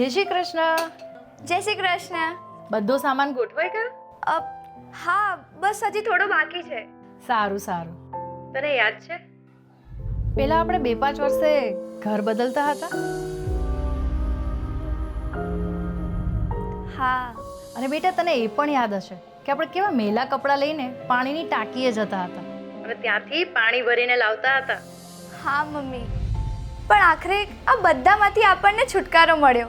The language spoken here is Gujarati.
જય શ્રી કૃષ્ણ. જય શ્રી કૃષ્ણ. બધો સામાન ગોઠવાઈ ગયો હા બસ હજી થોડો બાકી છે. સારું સારું. તને યાદ છે? પેલા આપણે બે પાંચ વર્ષે ઘર બદલતા હતા. હા. અને બેટા તને એ પણ યાદ હશે કે આપણે કેવા મેલા કપડાં લઈને પાણીની ટાંકીએ જતા હતા. અને ત્યાંથી પાણી ભરીને લાવતા હતા. હા મમ્મી. પણ આખરે આ બધામાંથી આપણને છુટકારો મળ્યો.